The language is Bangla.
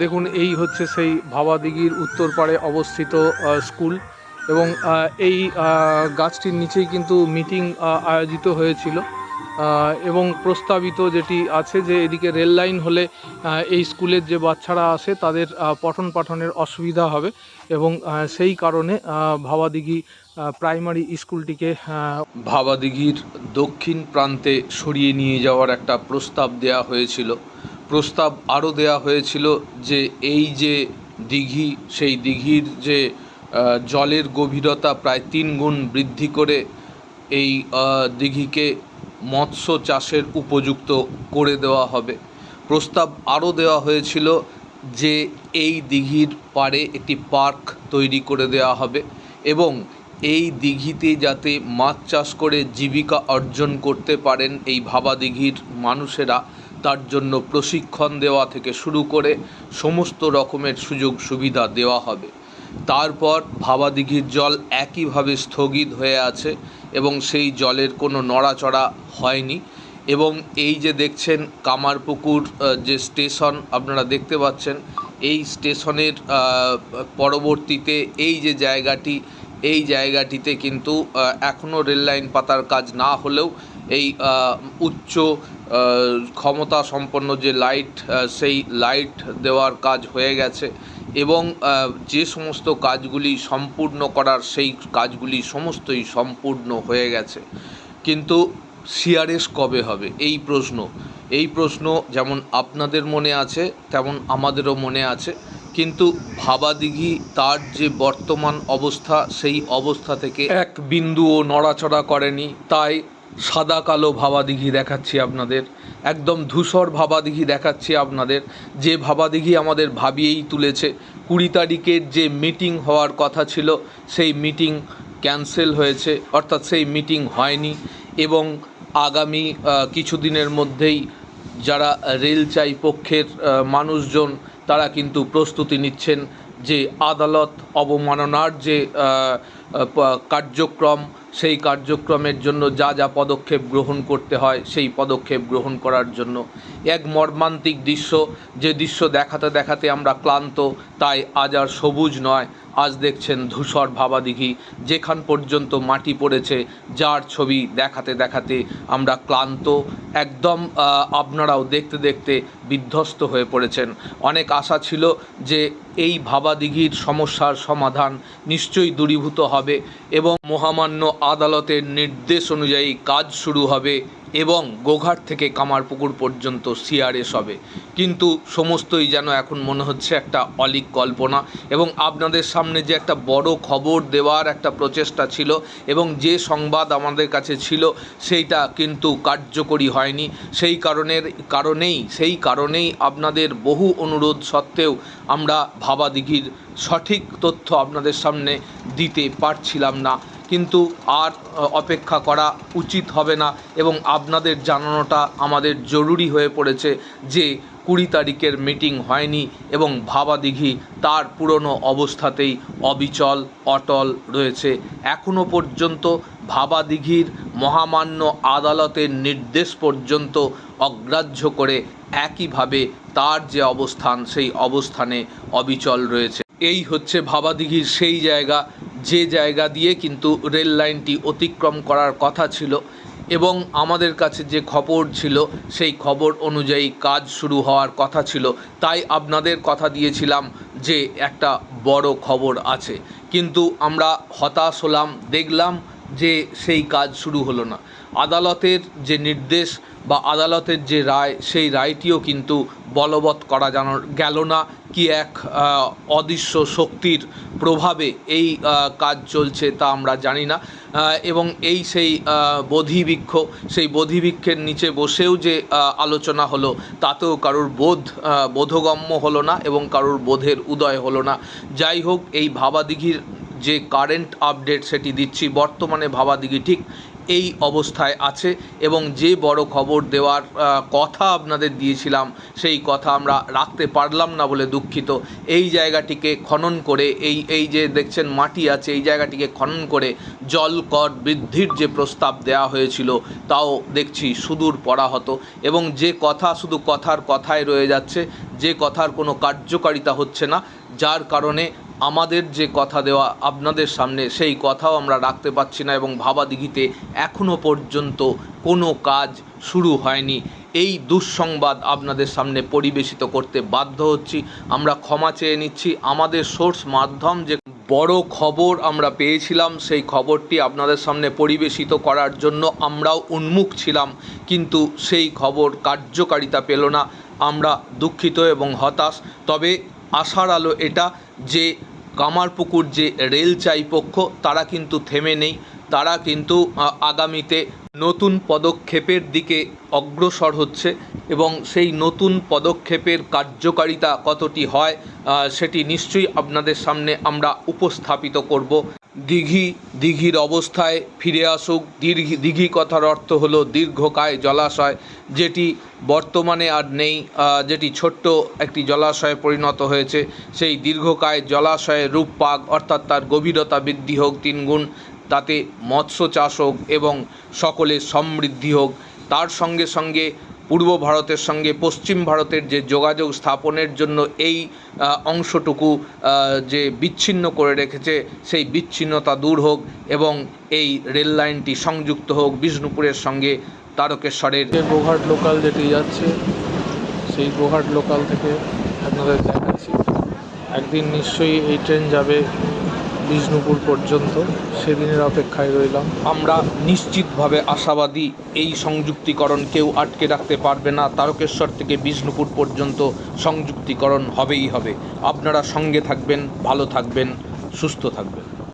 দেখুন, এই হচ্ছে সেই ভাবাদিঘির উত্তর পাড়ে অবস্থিত স্কুল এবং এই গাছটির নিচেই কিন্তু মিটিং আয়োজিত হয়েছিল এবং প্রস্তাবিত যেটি আছে যে এদিকে রেল লাইন হলে এই স্কুলের যে বাচ্চারা আসে তাদের পঠন পাঠনের অসুবিধা হবে এবং সেই কারণে ভাবাদিঘি প্রাইমারি স্কুলটিকে ভাবাদিঘির দক্ষিণ প্রান্তে সরিয়ে নিয়ে যাওয়ার একটা প্রস্তাব দেয়া হয়েছিল। প্রস্তাব আরও দেয়া হয়েছিল যে এই যে দিঘি, সেই দিঘির যে জলের গভীরতা প্রায় তিন গুণ বৃদ্ধি করে এই দিঘিকে মৎস্য চাষের উপযুক্ত করে দেওয়া হবে। প্রস্তাব আরও দেওয়া হয়েছিল যে এই দিঘির পাড়ে একটি পার্ক তৈরি করে দেওয়া হবে এবং এই দিঘিতে যাতে মাছ চাষ করে জীবিকা অর্জন করতে পারেন এই ভাবা দিঘির মানুষেরা তার জন্য প্রশিক্ষণ দেওয়া থেকে শুরু করে সমস্ত রকমের সুযোগ সুবিধা দেওয়া হবে। তারপর ভাবাদিঘির জল একইভাবে স্থগিত হয়ে আছে এবং সেই জলের কোনো নড়াচড়া হয়নি এবং এই যে দেখছেন কামারপুকুর যে স্টেশন আপনারা দেখতে পাচ্ছেন, এই স্টেশনের পরবর্তীতে এই যে জায়গাটি, এই জায়গাটিতে কিন্তু এখনও রেল লাইন পাতার কাজ না হলেও এই উচ্চ ক্ষমতা সম্পন্ন যে লাইট সেই লাইট দেওয়ার কাজ হয়ে গেছে এবং যে সমস্ত কাজগুলি সম্পূর্ণ করার সেই কাজগুলি সমস্তই সম্পূর্ণ হয়ে গেছে। কিন্তু সিআরএস কবে হবে? এই প্রশ্ন। এই প্রশ্ন যেমন আপনাদের মনে আছে, তেমন আমাদেরও মনে আছে। কিন্তু ভাবাদিঘি তার যে বর্তমান অবস্থা, সেই অবস্থা থেকে এক বিন্দুও নড়াচড়া করেনি। তাই সাদা কালো ভাবাদিঘি দেখাচ্ছি আপনাদের, একদম ধূসর ভাবাদিঘি দেখাচ্ছি আপনাদের। যে ভাবাদিঘি আমাদের ভাবিয়েই তুলেছে, কুড়ি তারিখের যে মিটিং হওয়ার কথা ছিল, সেই মিটিং ক্যান্সেল হয়েছে, অর্থাৎ সেই মিটিং হয়নি এবং আগামী কিছুদিনের মধ্যেই যারা রেল চাই পক্ষের মানুষজন, তারা কিন্তু প্রস্তুতি নিচ্ছেন। যে আদালত অবমাননার যে কার্যক্রম, সেই কার্যক্রমের জন্য যা যা পদক্ষেপ গ্রহণ করতে হয়, সেই পদক্ষেপ গ্রহণ করার জন্য। এক মর্মান্তিক দৃশ্য, যে দৃশ্য দেখাতে দেখাতে আমরা ক্লান্ত, তাই আজ আর সবুজ নয়। আজ দেখছেন ধূসর ভাবাদিঘি। যেখান পর্যন্ত মাটি পড়েছে, যার ছবি দেখাতে দেখাতে আমরা ক্লান্ত, একদম আপনারাও দেখতে দেখতে বিধ্বস্ত হয়ে পড়েছেন। অনেক আশা ছিল যে এই ভাবাদিঘির সমস্যার সমাধান নিশ্চয়ই দূরীভূত হবে এবং মহামান্য আদালতের নির্দেশ অনুযায়ী কাজ শুরু হবে এবং গোঘাট থেকে কামারপুকুর পর্যন্ত সিআরএস হবে। কিন্তু সমস্তই যেন এখন মনে হচ্ছে একটা অলিক কল্পনা এবং আপনাদের সামনে যে একটা বড় খবর দেওয়ার একটা প্রচেষ্টা ছিল এবং যে সংবাদ আমাদের কাছে ছিল সেইটা কিন্তু কার্যকরী হয়নি। সেই কারণের, কারণেই, সেই কারণেই আপনাদের বহু অনুরোধ সত্ত্বেও আমরা ভাবাদিঘির সঠিক তথ্য আপনাদের সামনে দিতে পারছিলাম না। কিন্তু আর অপেক্ষা করা উচিত হবে না এবং আপনাদের জানানোটা আমাদের জরুরি হয়ে পড়েছে যে কুড়ি তারিখের মিটিং হয়নি এবং ভাবাদিঘি তার পুরনো অবস্থাতেই অবিচল, অটল রয়েছে। এখনও পর্যন্ত ভাবাদিঘির মহামান্য আদালতের নির্দেশ পর্যন্ত অগ্রাহ্য করে একইভাবে তার যে অবস্থান, সেই অবস্থানে অবিচল রয়েছে। এই হচ্ছে ভাবাদিঘির সেই জায়গা যে জায়গা দিয়ে কিন্তু রেল লাইনটি অতিক্রম করার কথা ছিল এবং আমাদের কাছে যে খবর ছিল, সেই খবর অনুযায়ী কাজ শুরু হওয়ার কথা ছিল। তাই আপনাদের কথা দিয়েছিলাম যে একটা বড় খবর আছে। কিন্তু আমরা হতাশ হলাম, দেখলাম যে সেই কাজ শুরু হলো না। আদালতের যে নির্দেশ বা আদালতের যে রায়, সেই রায়টিও কিন্তু বলবৎ করা জানো, গেল না কি এক অদৃশ্য শক্তির প্রভাবে এই কাজ চলছে তা আমরা জানি না। এবং এই সেই বোধিবৃক্ষ, সেই বোধিবৃক্ষের নিচে বসেও যে আলোচনা হলো, তাতেও কারোর বোধ বোধগম্য হলো না এবং কারোর বোধের উদয় হলো না। যাই হোক, এই ভাবাদিঘির যে কারেন্ট আপডেট সেটি দিচ্ছি, বর্তমানে ভাবাদিঘি ঠিক এই অবস্থায় আছে এবং যে বড় খবর দেওয়ার কথা আপনাদের দিয়েছিলাম, সেই কথা আমরা রাখতে পারলাম না বলে দুঃখিত। এই জায়গাটিকে খনন করে, এই এই যে দেখছেন মাটি আছে, এই জায়গাটিকে খনন করে জল কর বৃদ্ধির যে প্রস্তাব দেওয়া হয়েছিল, তাও দেখছি সুদূর পড়া পরাহত এবং যে কথা শুধু কথার কথায় রয়ে যাচ্ছে, যে কথার কোনো কার্যকারিতা হচ্ছে না, যার কারণে আমাদের যে কথা দেওয়া আপনাদের সামনে, সেই কথাও আমরা রাখতে পারছি না এবং ভাবাদিঘিতে এখনও পর্যন্ত কোনো কাজ শুরু হয়নি। এই দুঃসংবাদ আপনাদের সামনে পরিবেশিত করতে বাধ্য হচ্ছি। আমরা ক্ষমা চেয়ে নিচ্ছি। আমাদের সোর্স মাধ্যম যে বড় খবর আমরা পেয়েছিলাম, সেই খবরটি আপনাদের সামনে পরিবেশিত করার জন্য আমরাও উন্মুখ ছিলাম। কিন্তু সেই খবর কার্যকারিতা পেল না। আমরা দুঃখিত এবং হতাশ। তবে আশার আলো এটা যে কামারপুকুর যে রেল চাই পক্ষ তারা কিন্তু থেমে নেই। তারা কিন্তু আগামীতে নতুন পদক্ষেপের দিকে অগ্রসর হচ্ছে এবং সেই নতুন পদক্ষেপের কার্যকারিতা কতটি হয় সেটি নিশ্চয়ই আপনাদের সামনে আমরা উপস্থাপিত করব। দিঘি, দিঘির অবস্থায় ফিরে আসুক। দীর্ঘি দিঘি কথার অর্থ হলো দীর্ঘকায় জলাশয়, যেটি বর্তমানে আর নেই যেটি ছোট্ট একটি জলাশয়ে পরিণত হয়েছে। সেই দীর্ঘকায় জলাশয়ের রূপ পাক, অর্থাৎ তার গভীরতা বৃদ্ধি হোক তিনগুণ তাতে মৎস্য চাষ হোক এবং সকলের সমৃদ্ধি হোক। তার সঙ্গে সঙ্গে পূর্ব ভারতের সঙ্গে পশ্চিম ভারতের যে যোগাযোগ স্থাপনের জন্য এই অংশটুকু যে বিচ্ছিন্ন করে রেখেছে, সেই বিচ্ছিন্নতা দূর হোক এবং এই রেল লাইনটি সংযুক্ত হোক। বিষ্ণুপুরের সঙ্গে তারকেশ্বরের। যে গোঘাট লোকাল যেটি যাচ্ছে সেই গোঘাট লোকাল থেকে আপনাদের দেখাচ্ছি। একদিন নিশ্চয়ই এই ট্রেন যাবে বিষ্ণুপুর পর্যন্ত সেদিনের অপেক্ষায় রইলাম। আমরা নিশ্চিতভাবে আশাবাদী এই সংযুক্তিকরণ কেউ আটকে রাখতে পারবে না। তারকেশ্বর থেকে বিষ্ণুপুর পর্যন্ত সংযুক্তিকরণ হবেই হবে। আপনারা সঙ্গে থাকবেন ভালো থাকবেন সুস্থ থাকবেন।